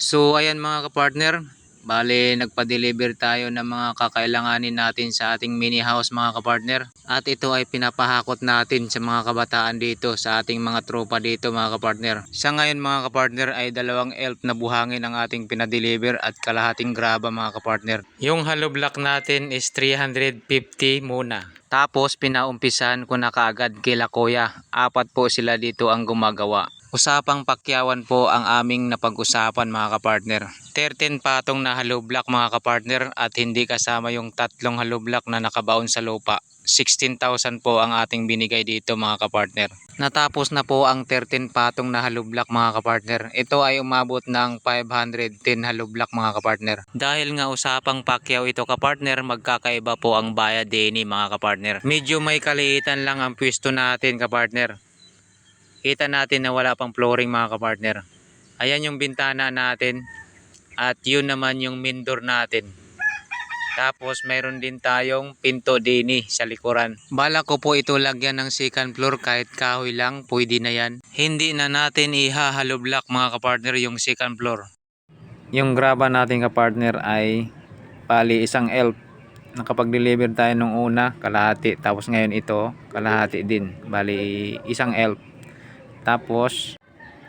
So ayan mga kapartner, bale nagpa-deliver tayo ng mga kakailanganin natin sa ating mini house mga kapartner. At ito ay pinapahakot natin sa mga kabataan dito sa ating mga tropa dito mga kapartner. Sa ngayon mga kapartner ay dalawang elf na buhangin ang ating pinadeliver at kalahating graba mga kapartner. Yung hollow block natin is 350 muna. Tapos pinaumpisan ko na kaagad kila kuya. Apat po sila dito ang gumagawa. Usapang pakyawan po ang aming napag-usapan mga kapartner. 13 patong na hollow block mga kapartner at hindi kasama yung tatlong hollow block na nakabaon sa lupa. 16,000 po ang ating binigay dito mga kapartner. Natapos na po ang 13 patong na hollow block mga kapartner. Ito ay umabot ng 510 hollow block mga kapartner. Dahil nga usapang pakyaw ito kapartner, magkakaiba po ang bayad din mga kapartner. Medyo may kaliitan lang ang pwesto natin kapartner kita natin na wala pang flooring mga kapartner. Ayan yung bintana natin at yun naman yung main door natin. Tapos mayroon din tayong pinto dini sa likuran. Bala ko po ito lagyan ng second floor kahit kahoy lang, pwede na yan. Hindi na natin ihahalo block mga kapartner yung second floor. Yung graba natin kapartner ay pali isang elf. Nakapag-deliver tayo nung una, kalahati. Tapos ngayon ito, kalahati din. Bali isang elf. Tapos,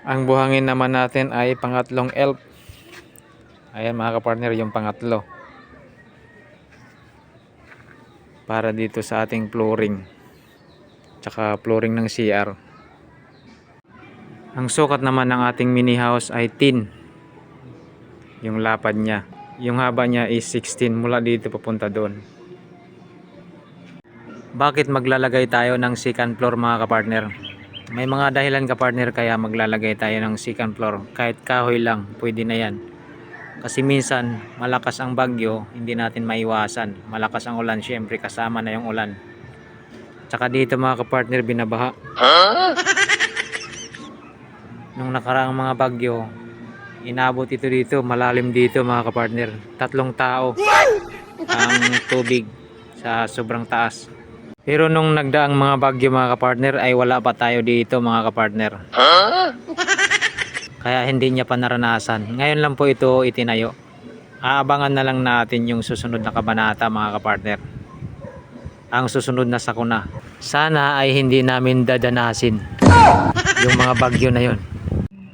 ang buhangin naman natin ay pangatlong elf. Ayan mga kapartner, yung pangatlo. Para dito sa ating flooring. Tsaka flooring ng CR. Ang sukat naman ng ating mini house ay 10. Yung lapad niya. Yung haba niya is 16 mula dito papunta doon. Bakit maglalagay tayo ng second floor mga kapartner? May mga dahilan ka partner kaya maglalagay tayo ng second floor. Kahit kahoy lang, pwede na yan. Kasi minsan, malakas ang bagyo, hindi natin maiwasan. Malakas ang ulan, syempre kasama na yung ulan. Tsaka dito mga kapartner, binabaha. Nung nakaraang mga bagyo, inabot ito dito, malalim dito mga kapartner. Tatlong tao ang tubig sa sobrang taas. Pero nung nagdaang mga bagyo mga kapartner ay wala pa tayo dito mga kapartner. Kaya hindi niya pa naranasan. Ngayon lang po ito itinayo. Aabangan na lang natin yung susunod na kabanata mga kapartner. Ang susunod na sakuna. Sana ay hindi namin dadanasin yung mga bagyo na yon.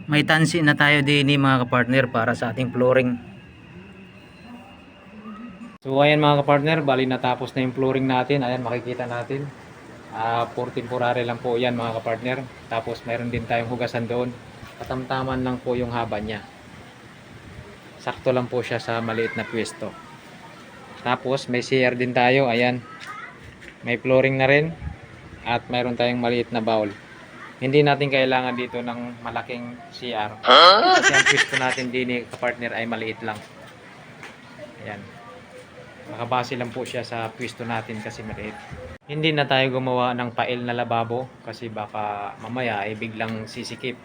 May tansi na tayo din mga kapartner para sa ating flooring. So ayan mga kapartner, bali natapos na yung flooring natin. Ayan makikita natin. Ah, for temporary lang po yan mga kapartner. Tapos mayroon din tayong hugasan doon. Katamtaman lang po yung haba niya. Sakto lang po siya sa maliit na pwesto. Tapos may CR din tayo. Ayan. May flooring na rin. At mayroon tayong maliit na bowl. Hindi natin kailangan dito ng malaking CR. Kasi ang pwesto natin din eh, kapartner ay maliit lang. Ayan. Nakabase lang po siya sa pwesto natin kasi maliit. Hindi na tayo gumawa ng pail na lababo kasi baka mamaya ay biglang sisikip.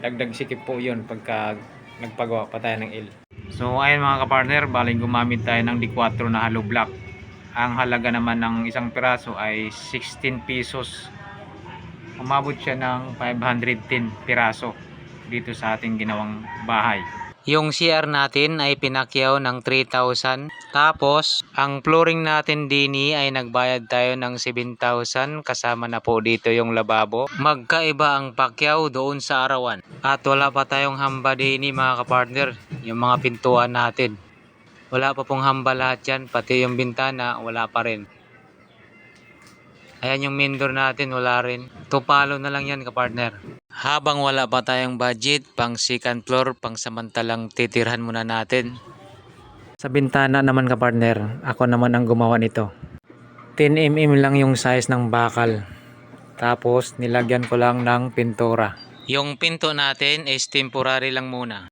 Dagdag sikip po yun pagka nagpagawa pa tayo ng il. So ayun mga kapartner, baling gumamit tayo ng D4 na hollow block. Ang halaga naman ng isang piraso ay 16 pesos. Umabot siya ng 510 piraso dito sa ating ginawang bahay. Yung CR natin ay pinakyaw ng 3,000. Tapos, ang flooring natin dini ay nagbayad tayo ng 7,000 kasama na po dito yung lababo. Magkaiba ang pakyaw doon sa arawan. At wala pa tayong hamba dini mga kapartner, yung mga pintuan natin. Wala pa pong hamba lahat yan, pati yung bintana wala pa rin. Ayan yung main door natin, wala rin. Tupalo na lang yan kapartner. Habang wala pa tayong budget, pang second floor, pang samantalang titirhan muna natin. Sa bintana naman ka partner, ako naman ang gumawa nito. 10mm lang yung size ng bakal. Tapos nilagyan ko lang ng pintura. Yung pinto natin is temporary lang muna.